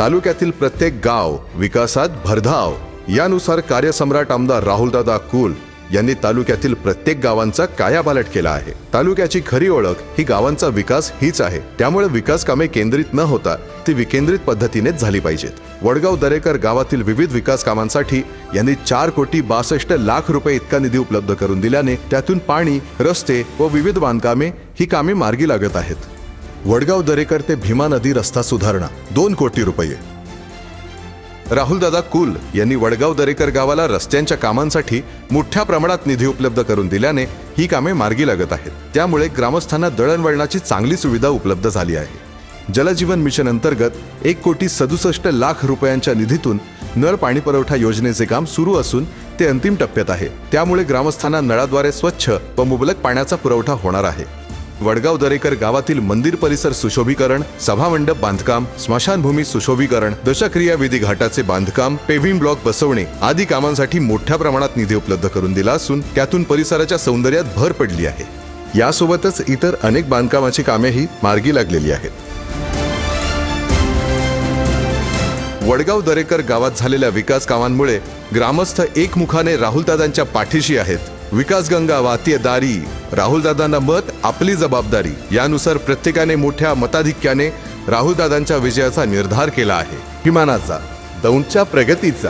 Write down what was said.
तालुक्यातील प्रत्येक गाव विकासात भरधाव. यानुसार कार्यसम्राट आमदार राहुलदादा कुल यांनी तालुक्यातील प्रत्येक गावांचा कायापालट केला आहे. तालुक्याची खरी ओळख ही गावांचा विकास हीच आहे. त्यामुळे विकास कामे केंद्रित न होता ती विकेंद्रित पद्धतीनेच झाली पाहिजेत. वडगाव दरेकर गावातील विविध विकास कामांसाठी यांनी चार कोटी बासष्ट लाख रुपये इतका निधी उपलब्ध करून दिल्याने त्यातून पाणी रस्ते व विविध बांधकामे ही कामे मार्गी लागत आहेत. वडगाव दरेकर ते भीमा नदी रस्ता सुधारणा दोन कोटी रुपये. राहुलदादा कुल यांनी वडगाव दरेकर गावाला रस्त्यांच्या कामांसाठी मोठ्या प्रमाणात निधी उपलब्ध करून दिल्याने ही कामे मार्गी लागत आहेत. त्यामुळे ग्रामस्थांना दळणवळणाची चांगली सुविधा उपलब्ध झाली आहे. जलजीवन मिशन अंतर्गत एक कोटी सदुसष्ट लाख रुपयांच्या निधीतून नळ पाणी पुरवठा योजनेचे काम सुरू असून ते अंतिम टप्प्यात आहे. त्यामुळे ग्रामस्थांना नळाद्वारे स्वच्छ व मुबलक पाण्याचा पुरवठा होणार आहे. वडगाव दरेकर गावातील मंदिर परिसर सुशोभीकरण सभामंडप बांधकाम स्मशानभूमी सुशोभीकरण दशक्रिया विधी घाटाचे बांधकाम पेव्हिंग ब्लॉक बसवणे आदी कामांसाठी मोठ्या प्रमाणात निधी उपलब्ध करून दिला असून त्यातून परिसराच्या सौंदर्यात भर पडली आहे. यासोबतच इतर अनेक बांधकामाची कामेही मार्गी लागलेली आहेत. वडगाव दरेकर गावात झालेल्या विकास कामांमुळे ग्रामस्थ एकमुखाने राहुलदादांच्या पाठीशी आहेत. विकासगंगा गंगा दारी राहुलदादांना मत आपली जबाबदारी यानुसार प्रत्येकाने मोठ्या मताधिक्याने राहुलदादांच्या विजयाचा निर्धार केला आहे. विमानाचा दौंडच्या प्रगतीचा.